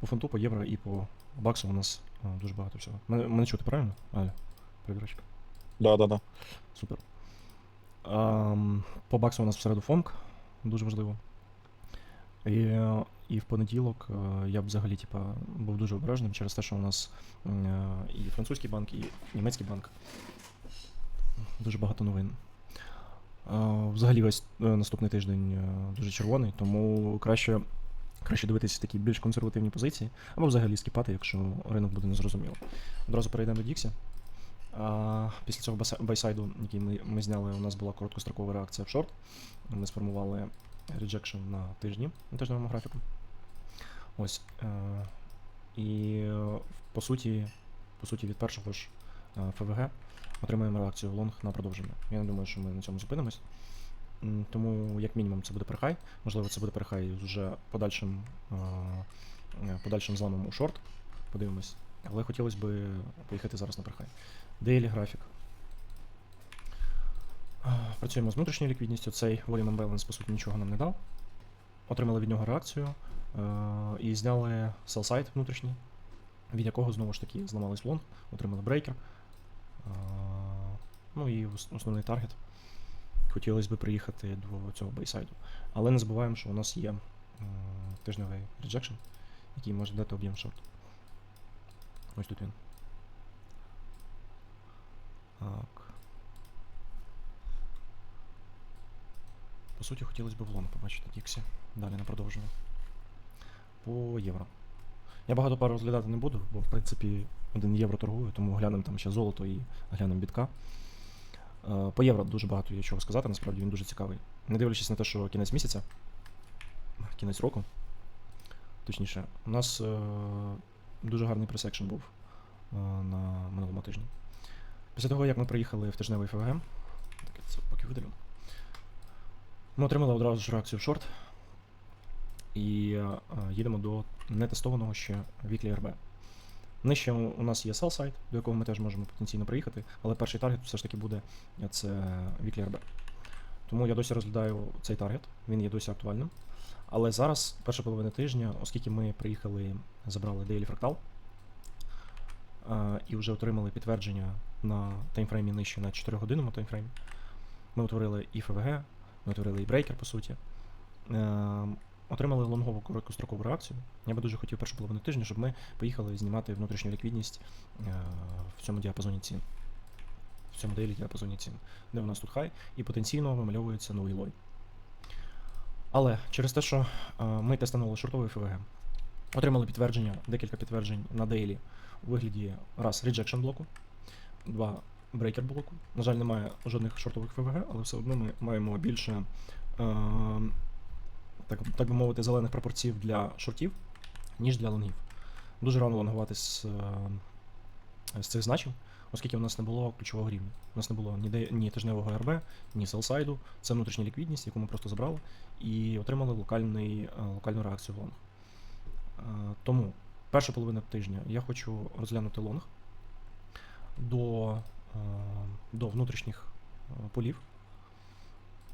По фунту, по євро і по баксу у нас а, дуже багато всього. Мене, мене чути, правильно? Аля, перевірочка. Да, да, да. Супер. Ам, по баксу у нас всереду фонк, дуже важливо. І, е, і в понеділок е, я б взагалі типа, був дуже обережним через те, що у нас е, і французький банк, і німецький банк. Дуже багато новин. Е, Взагалі весь е, наступний тиждень е, дуже червоний, тому краще, краще дивитися такі більш консервативні позиції, або взагалі скіпати, якщо ринок буде незрозуміло. Одразу перейдемо до Діксі. Після цього байсайду, який ми, ми зняли, у нас була короткострокова реакція в шорт. Ми сформували rejection на тижні, на тижневому графіку. Ось. Е, і е, по суті, по суті, від першого ж е, ФВГ отримаємо реакцію лонг на продовження. Я не думаю, що ми на цьому зупинимось. Тому, як мінімум, це буде перехай. Можливо, це буде перехай вже подальшим, е, подальшим зламом у шорт. Подивимось. Але хотілося б поїхати зараз на перехай. Daily графік. Працюємо з внутрішньою ліквідністю. Цей volume imbalance, по суті, нічого нам не дав. Отримали від нього реакцію е, і зняли side внутрішній, від якого знову ж таки зламались лонг, отримали брейкер. Ну і основний таргет. Хотілося б приїхати до цього бейсайду. Але не забуваємо, що у нас є е, тижневий rejection, який може дати об'єм шорт. Ось тут він. Так. По суті, хотілося б в лонг побачити Діксі. Далі на продовження. По євро. Я багато пар розглядати не буду, бо в принципі 1 євро торгую, тому глянемо там ще золото і глянемо бітка. Е, По євро дуже багато є чого сказати, насправді він дуже цікавий. Не дивлячись на те, що кінець місяця, кінець року. Точніше, у нас е, дуже гарний пресекшн був е, на минулому тижні. Після того, як ми приїхали в тижневий ФВГ, так це поки видалю, ми отримали одразу ж реакцію в шорт і їдемо до нетестованого ще Weekly RB. Нижче у нас є side, до якого ми теж можемо потенційно приїхати, але перший таргет все ж таки буде е, це Weekly. Тому я досі розглядаю цей таргет, він є досі актуальним. Але зараз, перша половина тижня, оскільки ми приїхали, забрали Daily Fractal е, і вже отримали підтвердження на таймфреймі нижче на 4 годинному таймфреймі, ми утворили і ФВГ, ми утворили і брейкер, по суті. Отримали лонгову короткострокову реакцію. Я би дуже хотів першу половину тижня, щоб ми поїхали знімати внутрішню ліквідність е, в цьому діапазоні цін. В цьому дейлі діапазоні цін, де у нас тут хай, і потенційно вимальовується новий лой. Але через те, що е, ми тестанули шортовий ФВГ, отримали підтвердження, декілька підтверджень на дейлі у вигляді раз rejection блоку, два брейкер блоку. На жаль, немає жодних шортових ФВГ, але все одно ми маємо більше, е, так, так би мовити, зелених пропорцій для шортів, ніж для лонгів. Дуже рано лонгувати з, е, з цих значень, оскільки у нас не було ключового рівня. У нас не було ні, ні тижневого РБ, ні селсайду. Це внутрішня ліквідність, яку ми просто забрали, і отримали локальний, е, локальну реакцію в лонг. Е, Тому перша половина тижня я хочу розглянути лонг до, до внутрішніх полів.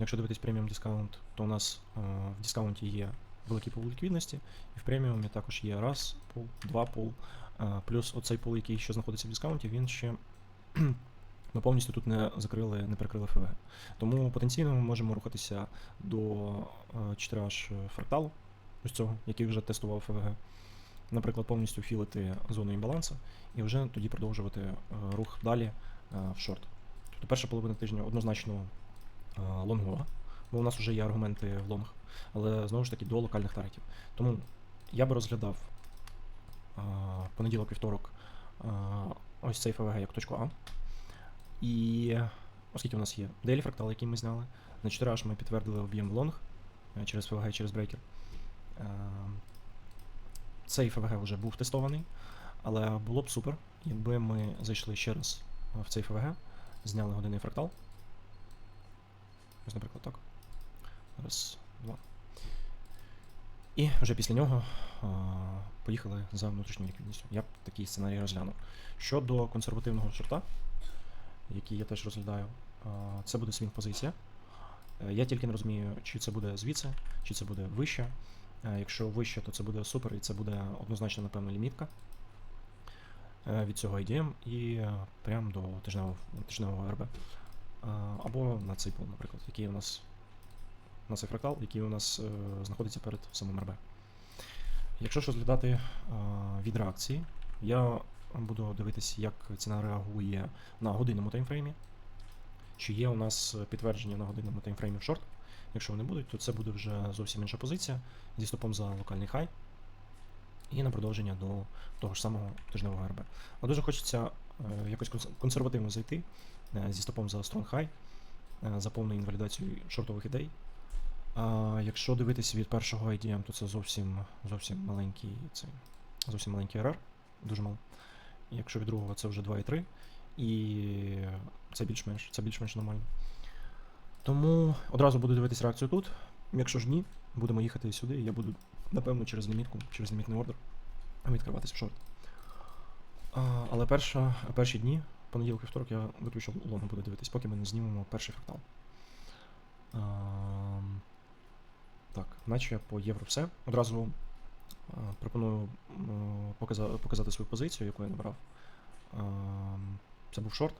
Якщо дивитись преміум дискаунт, то у нас е, в дискаунті є великий пул ліквідності, і в преміумі також є раз пул, два пул, е, плюс оцей пул, який ще знаходиться в дискаунті, він ще ми повністю тут не закрили, не перекрили ФВГ. Тому потенційно ми можемо рухатися до 4H фракталу, ось цього, який вже тестував ФВГ. Наприклад, повністю філити зону імбалансу і вже тоді продовжувати е, рух далі е, в шорт. Тобто перша половина тижня однозначно е, лонгова, бо у нас вже є аргументи в лонг, але знову ж таки до локальних таргетів. Тому я би розглядав е, понеділок, вівторок е, ось цей ФВГ як точку А. І оскільки у нас є дейлі фрактал, який ми зняли, на 4 h ми підтвердили об'єм в лонг е, через ФВГ через брейкер. Е, Цей ФВГ вже був тестований, але було б супер, якби ми зайшли ще раз в цей ФВГ, зняли годинний фрактал. Ось, наприклад, так. Раз, два. І вже після нього а, поїхали за внутрішньою ліквідністю. Я б такий сценарій розглянув. Щодо консервативного шорта, який я теж розглядаю, а, це буде свінг позиція. Е, Я тільки не розумію, чи це буде звідси, чи це буде вище. Е, Якщо вище, то це буде супер, і це буде однозначно, напевно, лімітка е, від цього IDM і прямо до тижневого, тижневого РБ. Або на пул, наприклад, який у нас на цей фрактал, який у нас е, знаходиться перед самим РБ. Якщо ж розглядати е, від реакції, я буду дивитися, як ціна реагує на годинному таймфреймі. Чи є у нас підтвердження на годинному таймфреймі в шорт. Якщо вони будуть, то це буде вже зовсім інша позиція зі стопом за локальний хай і на продовження до того ж самого тижневого РБ. А дуже хочеться якось консервативно зайти е, зі стопом за strong high, е, за повною інвалідацією шортових ідей. А якщо дивитися від першого IDM, то це зовсім, зовсім маленький цей, зовсім маленький RR, дуже мало. Якщо від другого це вже 2,3, і це більш-менш, це більш-менш нормально. Тому одразу буду дивитись реакцію тут. Якщо ж ні, будемо їхати сюди, і я буду, напевно, через лімітку, через лімітний ордер відкриватися в шорт. Але перша, перші дні, понеділок і второк, я виключно лонг буду дивитись, поки ми не знімемо перший фрактал. Так, наче по євро все. Одразу пропоную показа- показати свою позицію, яку я набрав. Це був шорт,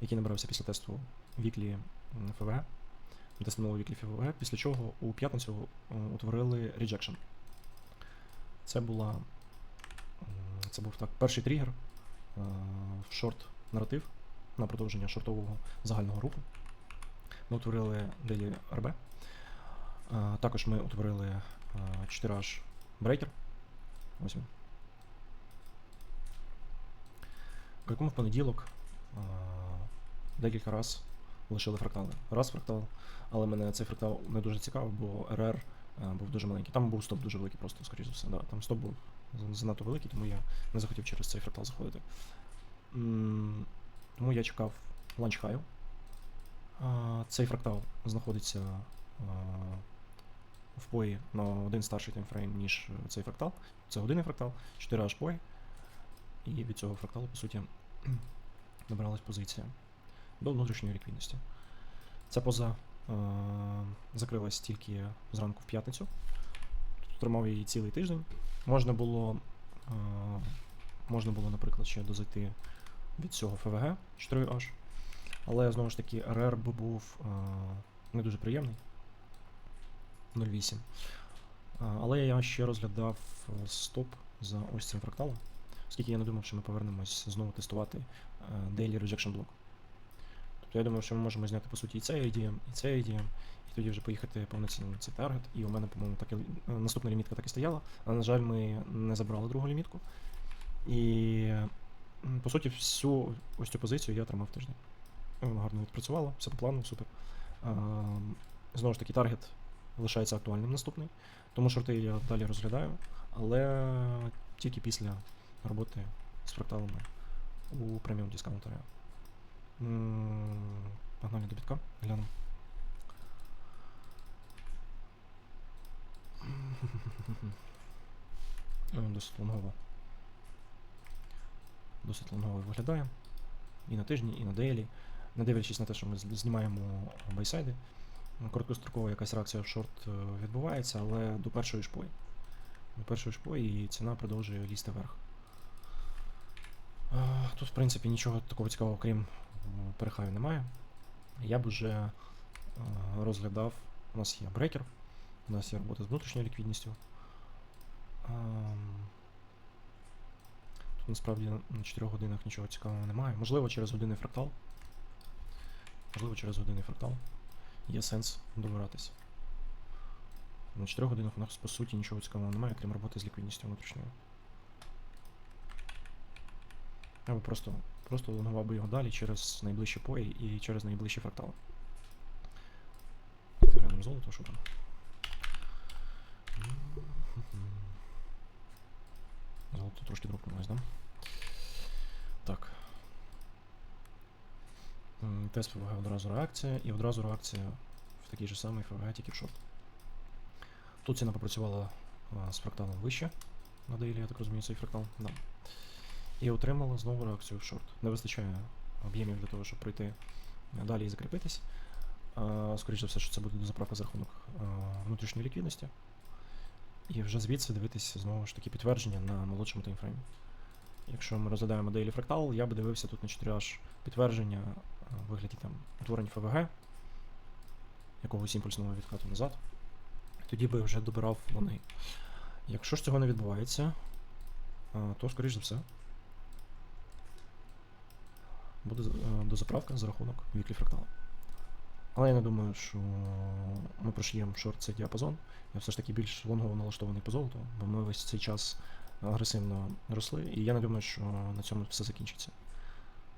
який набрався після тесту віклі ФВГ. Тестували віклі ФВГ, після чого у п'ятницю е, утворили rejection. Це була. Це був так перший тригер е, в шорт наратив на продовження шортового загального руху. Ми утворили Daily RB. Е, Також ми утворили е, 4H брейкер. Ось. Криком в понеділок е, декілька раз лишили фрактали. Раз фрактал, але мене цей фрактал не дуже цікавив, бо РР е, був дуже маленький. Там був стоп дуже великий, просто, скоріш за все. Да. Там стоп був занадто великий, тому я не захотів через цей фрактал заходити. Тому я чекав ланч хаю. Цей фрактал знаходиться в пої на один старший таймфрейм, ніж е, цей фрактал. Це годинний фрактал, 4 аж пої. І від цього фракталу, по суті, набралась позиція до внутрішньої ліквідності. Ця поза е, закрилась тільки зранку в п'ятницю. Тримав її цілий тиждень. Можна було, е, можна було, наприклад, ще дозайти від цього ФВГ 4H. Але знову ж таки РР би був е, не дуже приємний. 0,8. Е, Але я ще розглядав е, стоп за ось цим фракталом, оскільки я не думав, що ми повернемось знову тестувати е, Daily Rejection Block. Тобто я думав, що ми можемо зняти по суті і цей IDM, і цей IDM, і тоді вже поїхати повноцінно на цей таргет. І у мене, по-моєму, так і е, наступна лімітка так і стояла. Але, на жаль, ми не забрали другу лімітку. І по суті, всю ось цю позицію я тримав тиждень. Воно гарно відпрацювало, все по плану, супер. Ем, Знову ж таки, таргет лишається актуальним наступний, тому шорти я далі розглядаю, але тільки після роботи з фракталами у преміум дискаунтері. Погнали до бітка, глянемо. Досить лонгово. Досить лонгово виглядає. І на тижні, і на дейлі. Не дивлячись на те, що ми знімаємо байсайди. Короткострокова якась реакція в шорт е, відбувається, але до першої шпої. До першої шпої і ціна продовжує лізти вверх. Е, Тут, в принципі, нічого такого цікавого, крім перехаю, немає. Я б уже е, розглядав. У нас є брекер, у нас є робота з внутрішньою ліквідністю. Ем, Тут насправді на- на 4 годинах нічого цікавого немає. Можливо, через годинний фрактал. Можливо, через годинний фрактал є сенс добиратись. На 4 годинах у нас по суті нічого цікавого немає, крім роботи з ліквідністю внутрішньою. Би просто, просто лонгував би його далі через найближчі пої і через найближчі фрактали. Глянемо золото, що там. Золото трошки дропнулось, да? Так. Тест ФВГ одразу реакція, і одразу реакція в такий же самий в шорт. Тут ціна попрацювала з фракталом вище на дейлі, я так розумію, цей фрактал. Да. І отримала знову реакцію в шорт. Не вистачає об'ємів для того, щоб пройти далі і закріпитись. А, Скоріше за все, що це буде заправка за рахунок внутрішньої ліквідності. І вже звідси дивитися знову ж таки підтвердження на молодшому таймфреймі. Якщо ми розглядаємо Daily Fractal, я би дивився тут на 4H підтвердження е, в вигляді там утворень ФВГ, якогось імпульсного відкату назад. Тоді би вже добирав лони. Якщо ж цього не відбувається, е, то, скоріш за все, буде е, дозаправка за рахунок віклі фрактала. Але я не думаю, що ми прошиємо шорт цей діапазон. Я все ж таки більш лонгово налаштований по золоту, бо ми весь цей час агресивно росли, і я не думаю, що на цьому все закінчиться.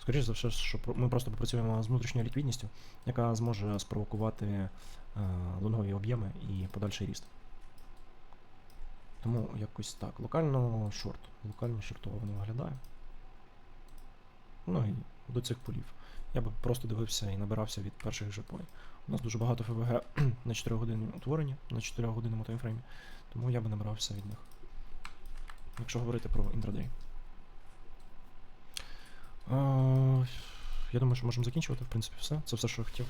Скоріше за все, що ми просто попрацюємо з внутрішньою ліквідністю, яка зможе спровокувати е, лонгові об'єми і подальший ріст. Тому якось так. Локально шорт. Локально шортово воно виглядає. Ну і до цих полів. Я би просто дивився і набирався від перших же полів. У нас дуже багато ФВГ на 4 години утворення, на 4 годинному таймфреймі, тому я би набирався від них. Якщо говорити про інтрадей. Я думаю, що можемо закінчувати, в принципі, все. Це все, що я хотів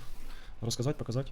розказати, показати.